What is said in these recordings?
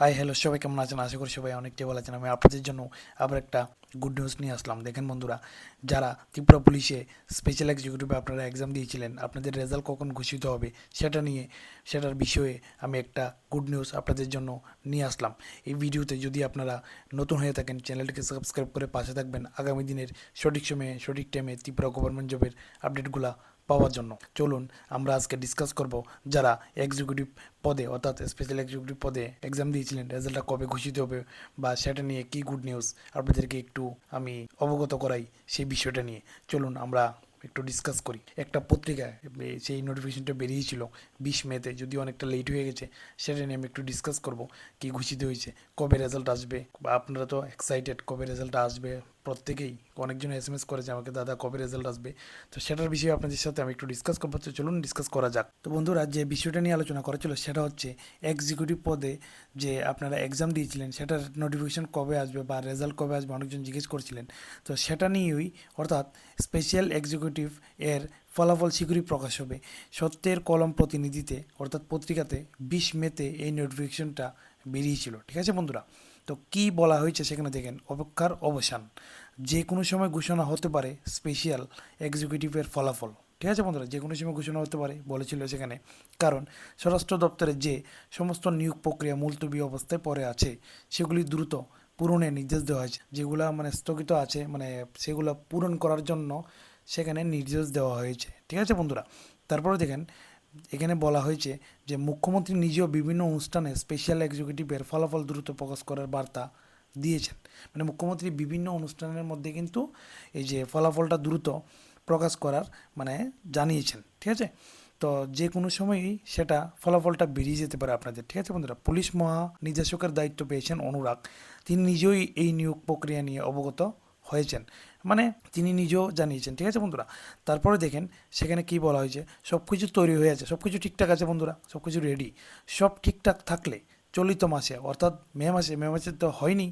Hi hello সবাই কেমন আছেন? আশা করি সবাই অনেকটাই ভালো আছেন। আমি আপনাদের জন্য আবার একটা গুড নিউজ নিয়ে আসলাম। দেখেন বন্ধুরা, যারা ত্রিপুরা পুলিশে স্পেশাল এক্সিকিউটিভে আপনারা এক্সাম দিয়েছিলেন, আপনাদের রেজাল্ট কখন ঘোষিত হবে সেটা নিয়ে, সেটার বিষয়ে আমি একটা গুড নিউজ আপনাদের জন্য নিয়ে আসলাম। এই ভিডিওতে যদি আপনারা নতুন হয়ে থাকেন, চ্যানেলটিকে সাবস্ক্রাইব করে পাশে থাকবেন। আগামী দিনের সঠিক সময়ে, সঠিক টাইমে ত্রিপুরা গভর্নমেন্ট জবের আপডেটগুলা পাওয়ার জন্য। চলুন, আমরা আজকে ডিসকাস করব যারা এক্সিকিউটিভ পদে, অর্থাৎ স্পেশাল এক্সিকিউটিভ পদে এক্সাম দিয়েছিলেন রেজাল্টটা কবে ঘোষিত হবে বা সেটা নিয়ে কি গুড নিউজ আপনাদেরকে একটু আমি অবগত করাই সেই বিষয়টা নিয়ে। চলুন, আমরা একটু ডিসকাস করি। একটা পত্রিকায় সেই নোটিফিকেশনটা বেরিয়েছিল বিশ মেতে যদি অনেকটা লেট হয়ে গেছে, সেটা নিয়ে আমি একটু ডিসকাস করব, কি ঘোষিত হয়েছে, কবে রেজাল্ট আসবে, বা আপনারা তো এক্সাইটেড কবে রেজাল্ট আসবে প্রত্যেকেই অনেকজন এস এম এস করেছে আমাকে দাদা কবে রেজাল্ট আসবে। তো সেটার বিষয়ে আপনাদের সাথে আমি একটু ডিসকাস করব। তো চলুন ডিসকাস করা যাক। তো বন্ধুরা, যে বিষয়টা নিয়ে আলোচনা করা ছিল সেটা হচ্ছে এক্সিকিউটিভ পদে যে আপনারা এক্সাম দিয়েছিলেন, সেটার নোটিফিকেশন কবে আসবে বা রেজাল্ট কবে আসবে অনেকজন জিজ্ঞেস করছিলেন। তো সেটা নিয়েই অর্থাৎ স্পেশাল এক্সিকিউটিভ এর ফলাফল শীঘ্রই প্রকাশ হবে। সত্যের কলম প্রতিনিধিতে অর্থাৎ পত্রিকাতে বিশ মেতে এই নোটিফিকেশনটা বেরিয়েছিল। ঠিক আছে বন্ধুরা? তো কি বলা হয়েছে সেখানে দেখেন অপেক্ষার অবসান। যে কোনো সময় ঘোষণা হতে পারে স্পেশাল এক্সিকিউটিভের ফলাফল। ঠিক আছে বন্ধুরা? যে কোনো সময় ঘোষণা হতে পারে, বলেছিল সেখানে। কারণ স্বরাষ্ট্র দপ্তরে যে সমস্ত নিয়োগ প্রক্রিয়া মুলতবি অবস্থায় পরে আছে, সেগুলি দ্রুত পূরণের নির্দেশ দেওয়া হয়েছে। যেগুলো মানে স্থগিত আছে মানে সেগুলো পূরণ করার জন্য সেখানে নির্দেশ দেওয়া হয়েছে। ঠিক আছে বন্ধুরা? তারপরে দেখেন এখানে বলা হয়েছে যে মুখ্যমন্ত্রী নিজেও বিভিন্ন অনুষ্ঠানে স্পেশাল এক্সিকিউটিভের ফলাফল দ্রুত প্রকাশ করার বার্তা দিয়েছেন। মানে মুখ্যমন্ত্রী বিভিন্ন অনুষ্ঠানের মধ্যে কিন্তু এই যে ফলাফলটা দ্রুত প্রকাশ করার মানে জানিয়েছেন, ঠিক আছে? তো যে কোনো সময়ই সেটা ফলাফলটা বেরিয়ে যেতে পারে আপনাদের, ঠিক আছে বন্ধুরা? পুলিশ মহানির্দেশকের দায়িত্ব পেয়েছেন অনুরাগ। তিনি নিজেই এই নিয়োগ প্রক্রিয়া নিয়ে অবগত হয়েছেন। মানে তিনি নিজেও জানিয়েছেন, ঠিক আছে বন্ধুরা? তারপরে দেখেন, সেখানে কি বলা হয়েছে? সব কিছু তৈরি হয়ে আছে সব কিছু ঠিকঠাক আছে বন্ধুরা? সব কিছু রেডি সব ঠিকঠাক থাকলে চলিত মাসে, অর্থাৎ মে মাসে মে মাসে তো হয়নি,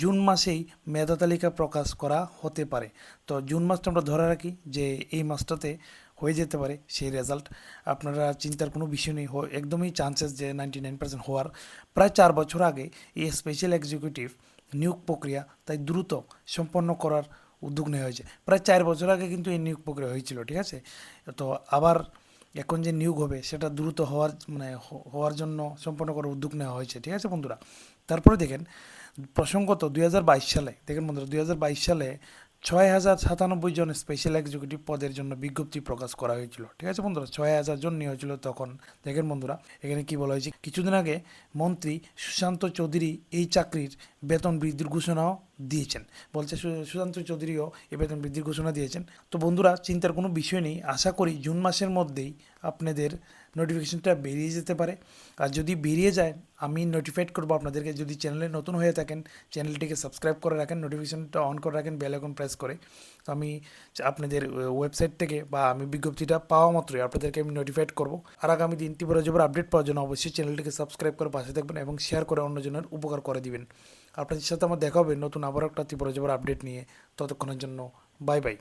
জুন মাসেই মেধা তালিকা প্রকাশ করা হতে পারে। তো জুন মাসটা আমরা ধরে রাখি যে এই মাসটাতে হয়ে যেতে পারে সেই রেজাল্ট আপনারা চিন্তার কোনো বিষয় নেই একদমই চান্সেস যে নাইনটি নাইন পার্সেন্ট হওয়ার। প্রায় চার বছর আগে এই স্পেশাল এক্সিকিউটিভ নিয়োগ প্রক্রিয়া, তাই দ্রুত সম্পন্ন করার উদ্যোগ নেওয়া হয়েছে। প্রায় চার বছর আগে কিন্তু এই নিয়োগ প্রক্রিয়া হয়েছিল, ঠিক আছে? তো আবার এখন যে নিয়োগ হবে, সেটা দ্রুত হওয়ার মানে হওয়ার জন্য সম্পন্ন করার উদ্যোগ নেওয়া হয়েছে, ঠিক আছে বন্ধুরা? তারপরে দেখেন, প্রসঙ্গত দুই হাজার বাইশ সালে, দেখেন বন্ধুরা, দুই হাজার বাইশ সালে ছয় হাজার সাতানব্বই জন স্পেশাল এক্সিকিউটিভ পদের জন্য বিজ্ঞপ্তি প্রকাশ করা হয়েছিল। ঠিক আছে বন্ধুরা? ছয় হাজার জন নিয়ে হয়েছিল তখন। দেখেন বন্ধুরা, এখানে কি বলা হয়েছে? কিছুদিন আগে মন্ত্রী সুশান্ত চৌধুরী এই চাকরির বেতন বৃদ্ধির ঘোষণাও দিয়েছেন। বলছে সুশান্ত চৌধুরীও এই বেতন বৃদ্ধির ঘোষণা দিয়েছেন। তো বন্ধুরা, চিন্তার কোনো বিষয় নেই। আশা করি জুন মাসের মধ্যেই আপনাদের নোটিফিকেশনটা বেরিয়ে যেতে পারে। আর যদি বেরিয়ে যায়, আমি নোটিফাইড করব আপনাদেরকে। যদি চ্যানেলে নতুন হয়ে থাকেন চ্যানেলটিকে সাবস্ক্রাইব করে রাখেন নোটিফিকেশনটা অন করে রাখেন বেল আইকন প্রেস করে। তো আমি আপনাদের ওয়েবসাইট থেকে বা আমি বিজ্ঞপ্তিটা পাওয়া মাত্রই আপনাদেরকে আমি নোটিফাইড করব। আর আগামী দিন ত্রিপুরা জবের আপডেট পাওয়ার জন্য অবশ্যই চ্যানেলটিকে সাবস্ক্রাইব করে পাশে থাকবেন এবং শেয়ার করে অন্যজনের উপকার করে দিবেন। আপনাদের সাথে আমার দেখা হবে নতুন আবার একটা ত্রিপুরা জবের আপডেট নিয়ে। ততক্ষণের জন্য বাই বাই